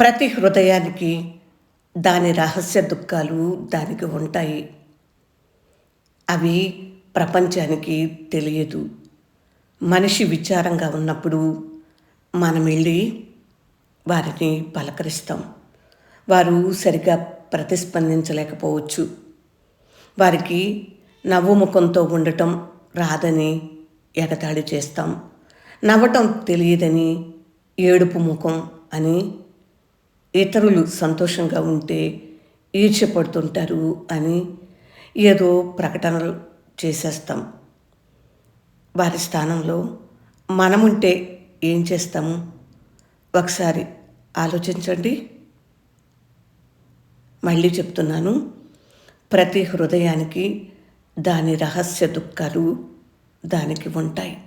ప్రతి హృదయానికి దాని రహస్య దుఃఖాలు దానికి ఉంటాయి. అవి ప్రపంచానికి తెలియదు. మనిషి విచారంగా ఉన్నప్పుడు మనం వెళ్ళి వారిని పలకరిస్తాం. వారు సరిగా ప్రతిస్పందించలేకపోవచ్చు. వారికి నవ్వు ముఖంతో ఉండటం రాదని ఎగతాళి చేస్తాం. నవ్వటం తెలియదని ఏడుపు ముఖం అని ఇతరులు సంతోషంగా ఉంటే ఈర్ష్యపడుతుంటారు అని ఏదో ప్రకటనలు చేసేస్తాం. వారి స్థానంలో మనముంటే ఏం చేస్తాము? ఒకసారి ఆలోచించండి. మళ్ళీ చెప్తున్నాను ప్రతి హృదయానికి దాని రహస్య దుఃఖాలు దానికి ఉంటాయి.